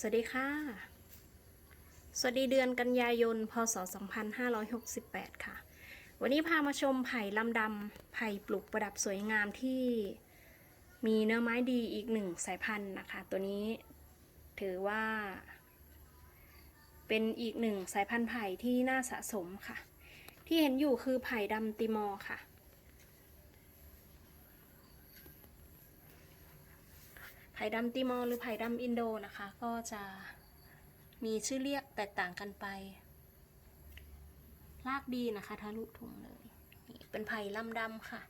สวัสดีค่ะ สวัสดีเดือนกันยายน พศ 2568 ค่ะ วันนี้พามาชมไผ่ลำดำไผ่ปลูกประดับสวยงามที่มีเนื้อไม้ดีอีกหนึ่งสายพันธุ์นะคะ ตัวนี้ถือว่า เป็นอีกหนึ่งสายพันธุ์ไผ่ที่น่าสะสมค่ะ ที่เห็นอยู่คือไผ่ดำติมอร์ค่ะ ไผ่ดำติมอร์หรือไผ่ดำอินโดนะคะ ก็จะมีชื่อเรียกแตกต่างกันไปรากดีนะคะทะลุถุงเลยนี่เป็นไผ่ลำดำค่ะ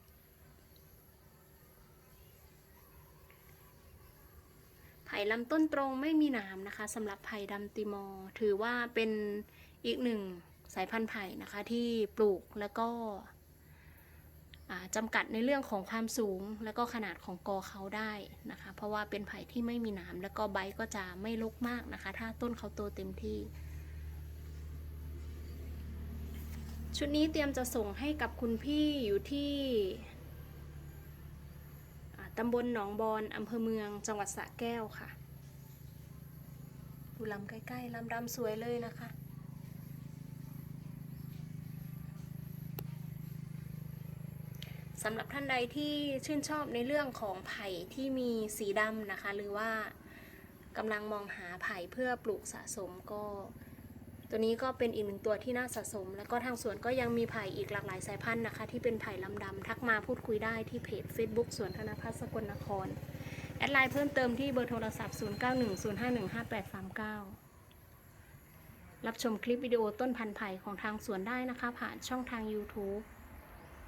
ไผ่ลำต้นตรงไม่มีหนามนะคะสำหรับไผ่ดำติมอร์ถือว่าเป็นอีกหนึ่งสายพันธุ์ไผ่นะคะที่ปลูกแล้วก็ จำกัดในเรื่องของความสูงแล้วก็ขนาดของกอเขาได้นะคะ เพราะว่าเป็นไผ่ที่ไม่มีหนามแล้วก็ใบก็จะไม่รกมากนะคะ ถ้าต้นเขาโตเต็มที่ ชุดนี้เตรียมจะส่งให้กับคุณพี่อยู่ที่ตำบลหนองบอนอำเภอเมืองจังหวัดสระแก้วค่ะดูลำใกล้ๆลำดำสวยเลยนะคะ สำหรับท่านใดที่ชื่นชอบในเรื่องของไผ่ที่มีสีดำนะคะ หรือว่ากำลังมองหาไผ่เพื่อปลูกสะสมก็ ตัวนี้ก็เป็นอีกหนึ่งตัวที่น่าสะสม แล้วก็ทางสวนก็ยังมีไผ่อีกหลากหลายสายพันธุ์นะคะ ที่เป็นไผ่ลำดำทักมาพูดคุยได้ที่เพจ Facebook สวนธนพัฒน์สกลนคร แอดไลน์เพิ่มเติมที่เบอร์โทรศัพท์ 0910515839รับชมคลิปวิดีโอต้นพันธุ์ไผ่ของทางสวนได้นะคะ ผ่านช่องทาง YouTube